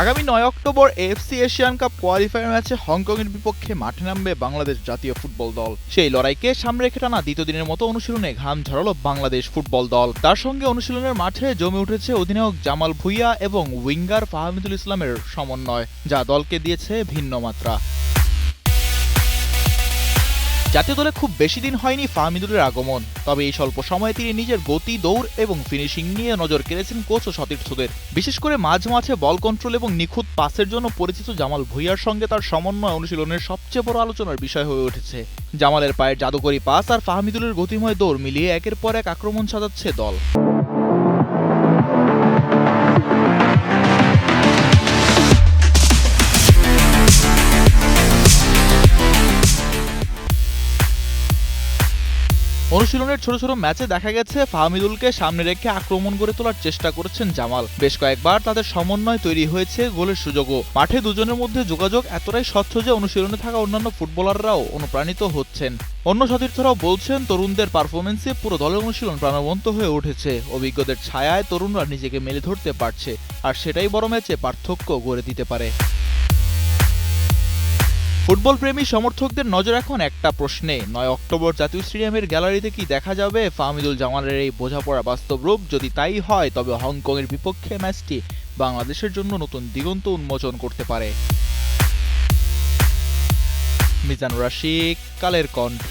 আগামী নয় October AFC Asian cup qualifier ম্যাচে হংকংয়ের বিপক্ষে মাঠে নামবে বাংলাদেশ জাতীয় ফুটবল দল। সেই লড়াইকে সামনে রেখে টানা দ্বিতীয় দিনের মতো অনুশীলনে ঘাম ঝরালো বাংলাদেশ ফুটবল দল। তার সঙ্গে অনুশীলনের মাঠে জমে উঠেছে অধিনায়ক জামাল ভুইয়া এবং উইঙ্গার ফাহমিদুল ইসলামের সমন্বয়, যা দলকে দিয়েছে ভিন্ন মাত্রা। জাতীয় দলে খুব বেশি দিন হয়নি ফাহমিদুলের আগমন। তবে এই স্বল্প সময়ে তিনি নিজের গতি, দৌড় এবং ফিনিশিং নিয়ে নজর কেড়েছেন কোচ ও সতীর্থদের। বিশেষ করে মাঝ মাঝে বল কন্ট্রোল এবং নিখুঁত পাসের জন্য পরিচিত জামাল ভুইয়ার সঙ্গে তার সমন্বয় অনুশীলনের সবচেয়ে বড় আলোচনার বিষয় হয়ে উঠেছে। জামালের পায়ের জাদুকরী পাস আর ফাহমিদুলের গতিময় দৌড় মিলিয়ে একের পর এক আক্রমণ সাজাচ্ছে দল। অনুশীলনের ছোট ছোট ম্যাচে দেখা গেছে ফাহমিদুলকে সামনে রেখে আক্রমণ করে তোলার চেষ্টা করেছেন জামাল। বেশ কয়েকবার তাদের সমন্বয় তৈরি হয়েছে গোলের সুযোগও। মাঠে দুজনের মধ্যে যোগাযোগ এতটাই স্বচ্ছ যে অনুশীলনে থাকা অন্যান্য ফুটবলাররাও অনুপ্রাণিত হচ্ছেন। অন্য সতীর্থরাও বলছেন, তরুণদের পারফরমেন্সে পুরো দলের অনুশীলন প্রাণবন্ত হয়ে উঠেছে। অভিজ্ঞদের ছায়ায় তরুণরা নিজেকে মেলে ধরতে পারছে, আর সেটাই বড় ম্যাচে পার্থক্য গড়ে দিতে পারে। ফুটবল প্রেমী সমর্থকদের নজর এখন একটা প্রশ্নে। নয় অক্টোবর জাতীয় স্টেডিয়ামের গ্যালারিতে কি দেখা যাবে? ফাহমিদুল জামালের এই বোঝাপড়া বাস্তব রূপ যদি তাই হয়, তবে হংকংয়ের বিপক্ষে ম্যাচটি বাংলাদেশের জন্য নতুন দিগন্ত উন্মোচন করতে পারে। মিজানুর রাশিক, কালের কণ্ঠ।